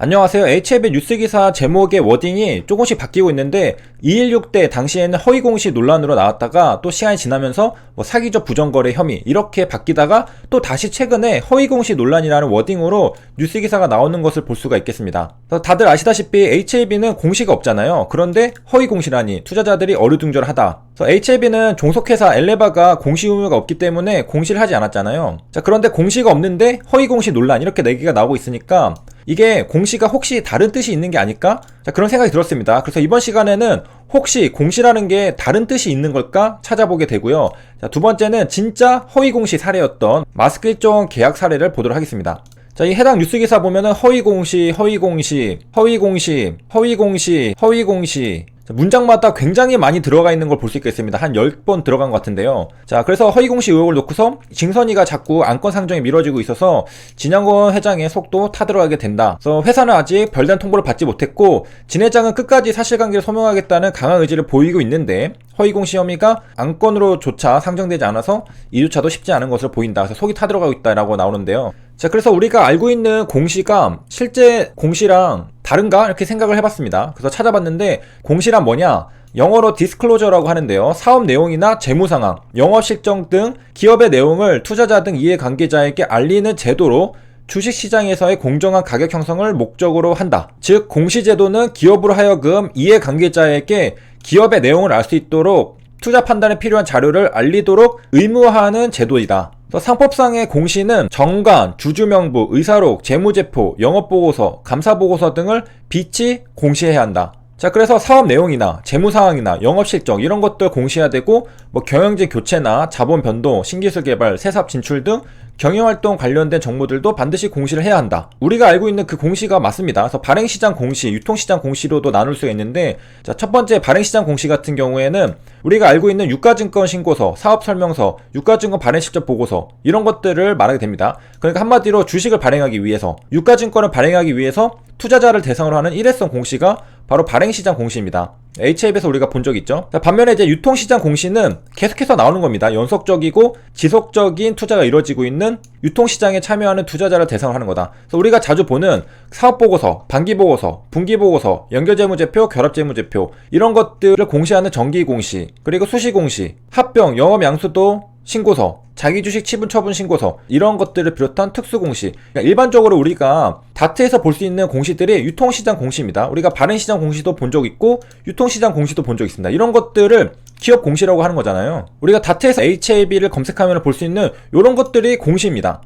안녕하세요. HLB 뉴스 기사 제목의 워딩이 조금씩 바뀌고 있는데 216때 당시에는 허위 공시 논란으로 나왔다가 또 시간이 지나면서 뭐 사기적 부정거래 혐의 이렇게 바뀌다가 또 다시 최근에 허위 공시 논란이라는 워딩으로 뉴스 기사가 나오는 것을 볼 수가 있겠습니다. 다들 아시다시피 HLB는 공시가 없잖아요. 그런데 허위 공시라니 투자자들이 어류둥절하다. 그래서 HLB는 종속회사 엘레바가 공시 의무가 없기 때문에 공시를 하지 않았잖아요. 자 그런데 공시가 없는데 허위 공시 논란 이렇게 4개가 나오고 있으니까 이게 공시가 혹시 다른 뜻이 있는 게 아닐까? 자, 그런 생각이 들었습니다. 그래서 이번 시간에는 혹시 공시라는 게 다른 뜻이 있는 걸까 찾아보게 되고요. 자, 두 번째는 진짜 허위 공시 사례였던 마스크 일종 계약 사례를 보도록 하겠습니다. 자, 이 해당 뉴스 기사 보면은 허위 공시, 허위 공시, 허위 공시, 허위 공시, 허위 공시, 자, 문장마다 굉장히 많이 들어가 있는 걸 볼 수 있겠습니다. 한 10번 들어간 것 같은데요. 자, 그래서 허위공시 의혹을 놓고서 징선이가 자꾸 안건 상정이 미뤄지고 있어서 진양건 회장의 속도 타들어가게 된다. 그래서 회사는 아직 별다른 통보를 받지 못했고 진 회장은 끝까지 사실관계를 소명하겠다는 강한 의지를 보이고 있는데 허위공시 혐의가 안건으로조차 상정되지 않아서 이조차도 쉽지 않은 것으로 보인다. 그래서 속이 타들어가고 있다라고 나오는데요. 자, 그래서 우리가 알고 있는 공시가 실제 공시랑 다른가? 이렇게 생각을 해봤습니다. 그래서 찾아봤는데 공시란 뭐냐? 영어로 디스클로저라고 하는데요. 사업 내용이나 재무 상황, 영업 실정 등 기업의 내용을 투자자 등 이해 관계자에게 알리는 제도로 주식 시장에서의 공정한 가격 형성을 목적으로 한다. 즉, 공시 제도는 기업으로 하여금 이해 관계자에게 기업의 내용을 알 수 있도록 투자 판단에 필요한 자료를 알리도록 의무화하는 제도이다. 상법상의 공시는 정관, 주주명부, 의사록, 재무제표, 영업보고서, 감사보고서 등을 빛이 공시해야 한다. 자, 그래서 사업 내용이나 재무 상황이나 영업 실적 이런 것들 공시해야 되고, 뭐 경영진 교체나 자본 변동, 신기술 개발, 새사업 진출 등 경영 활동 관련된 정보들도 반드시 공시를 해야 한다. 우리가 알고 있는 그 공시가 맞습니다. 그래서 발행 시장 공시, 유통 시장 공시로도 나눌 수가 있는데, 자, 첫 번째 발행 시장 공시 같은 경우에는 우리가 알고 있는 유가증권 신고서, 사업 설명서, 유가증권 발행 실적 보고서, 이런 것들을 말하게 됩니다. 그러니까 한마디로 주식을 발행하기 위해서, 유가증권을 발행하기 위해서 투자자를 대상으로 하는 일회성 공시가 바로 발행시장 공시입니다. HF에서 우리가 본 적 있죠. 자, 반면에 이제 유통시장 공시는 계속해서 나오는 겁니다. 연속적이고 지속적인 투자가 이루어지고 있는 유통시장에 참여하는 투자자를 대상으로 하는 거다. 그래서 우리가 자주 보는 사업보고서, 반기보고서, 분기보고서, 연결재무제표, 결합재무제표 이런 것들을 공시하는 정기공시, 그리고 수시공시, 합병, 영업양수도 신고서, 자기 주식 치분 처분 신고서 이런 것들을 비롯한 특수 공시. 그러니까 일반적으로 우리가 다트에서 볼 수 있는 공시들이 유통시장 공시입니다. 우리가 발행시장 공시도 본 적 있고 유통시장 공시도 본 적 있습니다. 이런 것들을 기업 공시라고 하는 거잖아요. 우리가 다트에서 HAB를 검색하면 볼 수 있는 이런 것들이 공시입니다.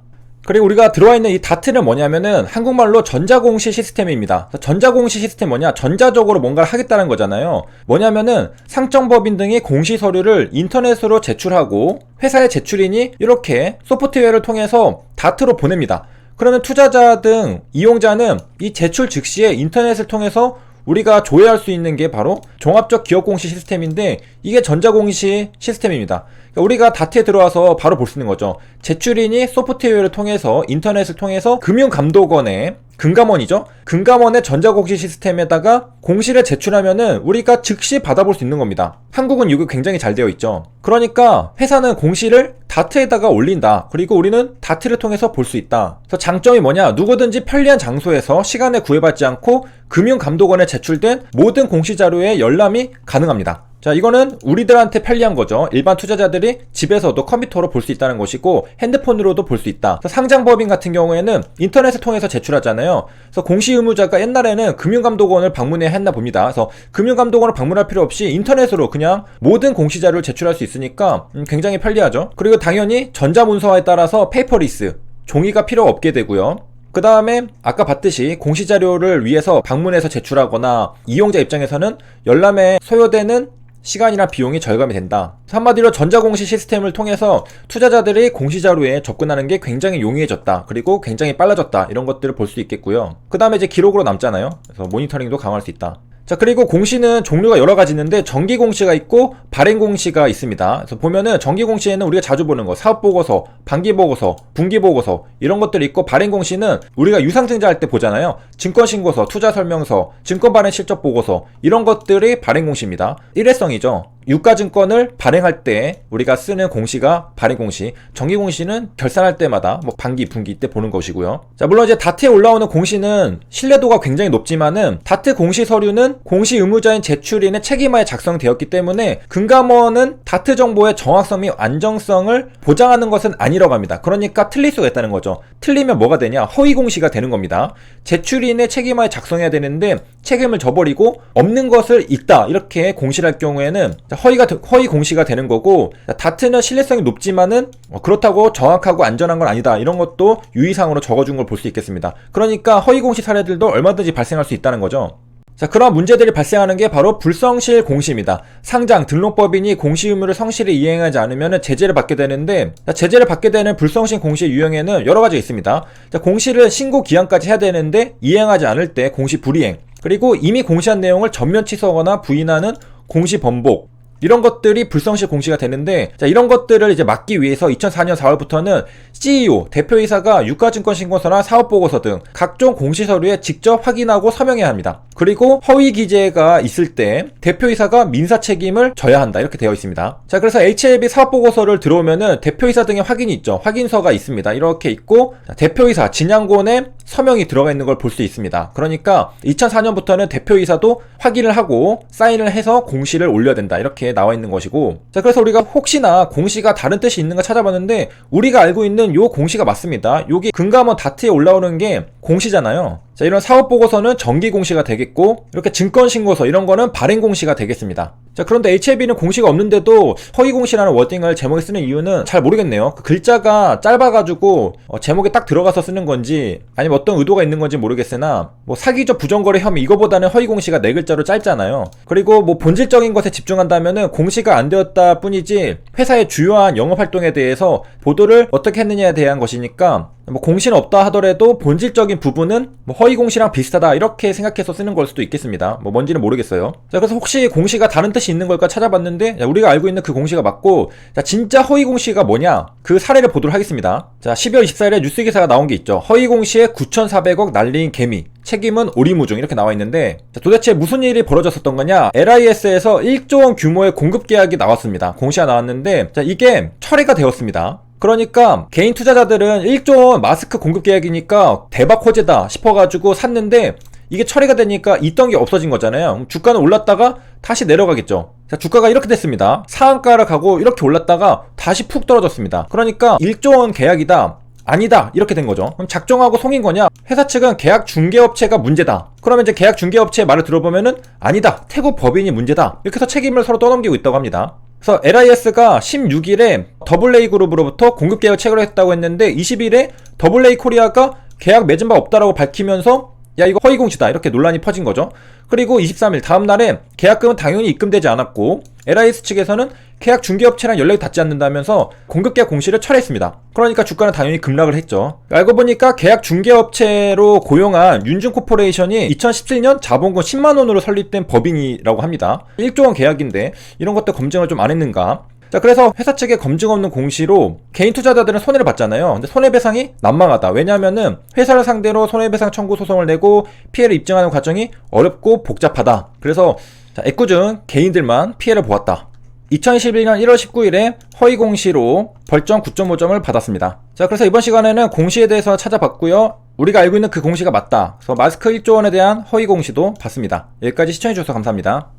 그리고 우리가 들어와 있는 이 다트는 뭐냐면은 한국말로 전자공시 시스템입니다. 전자공시 시스템 뭐냐? 전자적으로 뭔가를 하겠다는 거잖아요. 뭐냐면은 상정법인 등의 공시 서류를 인터넷으로 제출하고 회사의 제출인이 이렇게 소프트웨어를 통해서 다트로 보냅니다. 그러면 투자자 등 이용자는 이 제출 즉시에 인터넷을 통해서 우리가 조회할 수 있는 게 바로 종합적 기업공시 시스템인데 이게 전자공시 시스템입니다. 그러니까 우리가 다트에 들어와서 바로 볼 수 있는 거죠. 제출인이 소프트웨어를 통해서 인터넷을 통해서 금융감독원에 금감원이죠. 금감원의 전자공시 시스템에다가 공시를 제출하면은 우리가 즉시 받아볼 수 있는 겁니다. 한국은 이게 굉장히 잘 되어 있죠. 그러니까 회사는 공시를 다트에다가 올린다. 그리고 우리는 다트를 통해서 볼 수 있다. 그래서 장점이 뭐냐? 누구든지 편리한 장소에서 시간에 구애받지 않고 금융감독원에 제출된 모든 공시 자료의 열람이 가능합니다. 자, 이거는 우리들한테 편리한 거죠. 일반 투자자들이 집에서도 컴퓨터로 볼 수 있다는 것이고 핸드폰으로도 볼 수 있다. 상장 법인 같은 경우에는 인터넷을 통해서 제출하잖아요. 그래서 공시 의무자가 옛날에는 금융감독원을 방문해야 했나 봅니다. 그래서 금융감독원을 방문할 필요 없이 인터넷으로 그냥 모든 공시 자료를 제출할 수 있으니까 음, 굉장히 편리하죠. 그리고 당연히 전자문서화에 따라서 페이퍼리스 종이가 필요 없게 되고요. 그 다음에 아까 봤듯이 공시자료를 위해서 방문해서 제출하거나 이용자 입장에서는 열람에 소요되는 시간이나 비용이 절감이 된다. 한마디로 전자공시 시스템을 통해서 투자자들이 공시자료에 접근하는 게 굉장히 용이해졌다. 그리고 굉장히 빨라졌다. 이런 것들을 볼 수 있겠고요. 그 다음에 이제 기록으로 남잖아요. 그래서 모니터링도 강화할 수 있다. 자, 그리고 공시는 종류가 여러 가지 있는데 정기 공시가 있고 발행 공시가 있습니다. 그래서 보면은 정기 공시에는 우리가 자주 보는 거 사업 보고서, 반기 보고서, 분기 보고서 이런 것들이 있고 발행 공시는 우리가 유상증자 할 때 보잖아요. 증권 신고서, 투자 설명서, 증권 발행 실적 보고서 이런 것들이 발행 공시입니다. 일회성이죠. 유가증권을 발행할 때 우리가 쓰는 공시가 발행 공시, 정기 공시는 결산할 때마다 뭐 반기, 분기 때 보는 것이고요. 자, 물론 이제 다트에 올라오는 공시는 신뢰도가 굉장히 높지만은 다트 공시 서류는 공시 의무자인 제출인의 책임하에 작성되었기 때문에 금감원은 다트 정보의 정확성 및 안정성을 보장하는 것은 아니라고 합니다. 그러니까 틀릴 수가 있다는 거죠. 틀리면 뭐가 되냐? 허위 공시가 되는 겁니다. 제출인의 책임하에 작성해야 되는데 책임을 져버리고 없는 것을 있다 이렇게 공시를 할 경우에는 허위가 허위 공시가 되는 거고 다트는 신뢰성이 높지만은 어, 그렇다고 정확하고 안전한 건 아니다 이런 것도 유의사항으로 적어준 걸 볼 수 있겠습니다. 그러니까 허위 공시 사례들도 얼마든지 발생할 수 있다는 거죠. 자, 그런 문제들이 발생하는 게 바로 불성실 공시입니다. 상장, 등록법인이 공시 의무를 성실히 이행하지 않으면 제재를 받게 되는데, 자, 제재를 받게 되는 불성실 공시 유형에는 여러 가지가 있습니다. 자, 공시를 신고 기한까지 해야 되는데, 이행하지 않을 때 공시 불이행, 그리고 이미 공시한 내용을 전면 취소하거나 부인하는 공시 번복, 이런 것들이 불성실 공시가 되는데 자 이런 것들을 이제 막기 위해서 2004년 4월부터는 CEO 대표이사가 유가증권 신고서나 사업보고서 등 각종 공시 서류에 직접 확인하고 서명해야 합니다. 그리고 허위 기재가 있을 때 대표이사가 민사 책임을 져야 한다 이렇게 되어 있습니다. 자 그래서 HLB 사업보고서를 들어오면은 대표이사 등의 확인이 있죠. 확인서가 있습니다. 이렇게 있고 자, 대표이사 진양곤의 서명이 들어가 있는 걸 볼 수 있습니다. 그러니까 2004년부터는 대표이사도 확인을 하고 사인을 해서 공시를 올려야 된다 이렇게 나와 있는 것이고. 자 그래서 우리가 혹시나 공시가 다른 뜻이 있는가 찾아봤는데 우리가 알고 있는 요 공시가 맞습니다. 여기 금감원 다트에 올라오는 게 공시잖아요 자 이런 사업 보고서는 정기 공시가 되겠고 이렇게 증권 신고서 이런 거는 발행 공시가 되겠습니다. 자 그런데 HLB는 공시가 없는데도 허위 공시라는 워딩을 제목에 쓰는 이유는 잘 모르겠네요. 그 글자가 짧아 가지고 어, 제목에 딱 들어가서 쓰는 건지 아니면 어떤 의도가 있는 건지 모르겠으나 뭐 사기적 부정거래 혐의 이거보다는 허위 공시가 네 글자로 짧잖아요. 그리고 뭐 본질적인 것에 집중한다면은 공시가 안 되었다 뿐이지 회사의 주요한 영업 활동에 대해서 보도를 어떻게 했느냐에 대한 것이니까 뭐 공시는 없다 하더라도 본질적인 부분은 뭐 허위 공시랑 비슷하다 이렇게 생각해서 쓰는 걸 수도 있겠습니다. 뭐 뭔지는 모르겠어요. 자 그래서 혹시 공시가 다른 뜻이 있는 걸까 찾아봤는데 야, 우리가 알고 있는 그 공시가 맞고 자 진짜 허위 공시가 뭐냐 그 사례를 보도록 하겠습니다. 자 12월 24일에 뉴스 기사가 나온 게 있죠. 허위 공시에 9,400억 날린 개미 책임은 오리무중 이렇게 나와 있는데 자, 도대체 무슨 일이 벌어졌었던 거냐 LIS에서 1조 원 규모의 공급 계약이 나왔습니다. 공시가 나왔는데 자 이게 철회가 되었습니다. 그러니까 개인 투자자들은 1조 원 마스크 공급 계약이니까 대박 호재다 싶어가지고 샀는데 이게 처리가 되니까 있던 게 없어진 거잖아요. 주가는 올랐다가 다시 내려가겠죠. 자, 주가가 이렇게 됐습니다. 상한가를 가고 이렇게 올랐다가 다시 푹 떨어졌습니다. 그러니까 1조 원 계약이다. 아니다. 이렇게 된 거죠. 그럼 작정하고 송인 거냐? 회사 측은 계약 중개업체가 문제다. 그러면 이제 계약 중개업체의 말을 들어보면은 아니다. 태국 법인이 문제다. 이렇게 해서 책임을 서로 떠넘기고 있다고 합니다. 그래서 LIS가 16일에 더블레이 그룹으로부터 공급 계약 체결했다고 했는데 20일에 더블레이 코리아가 계약 맺은 바 없다라고 밝히면서 야 이거 허위 공시다 이렇게 논란이 퍼진 거죠. 그리고 23일 다음 날에 계약금은 당연히 입금되지 않았고 LIS 측에서는 계약 중개업체랑 연락이 닿지 않는다면서 공급계약 공시를 철회했습니다. 그러니까 주가는 당연히 급락을 했죠. 알고 보니까 계약 중개업체로 고용한 윤중코퍼레이션이 2017년 자본금 10만 원으로 설립된 법인이라고 합니다. 1조 원 계약인데 이런 것도 검증을 좀 안 했는가? 자, 그래서 회사 측에 검증 없는 공시로 개인 투자자들은 손해를 봤잖아요. 근데 손해배상이 난망하다. 왜냐면은 회사를 상대로 손해배상 청구 소송을 내고 피해를 입증하는 과정이 어렵고 복잡하다. 그래서 자, 애꿎은 개인들만 피해를 보았다. 2021년 1월 19일에 허위 공시로 벌점 9.5점을 받았습니다. 자, 그래서 이번 시간에는 공시에 대해서 찾아봤고요. 우리가 알고 있는 그 공시가 맞다. 그래서 마스크 1조 원에 대한 허위 공시도 봤습니다. 여기까지 시청해주셔서 감사합니다.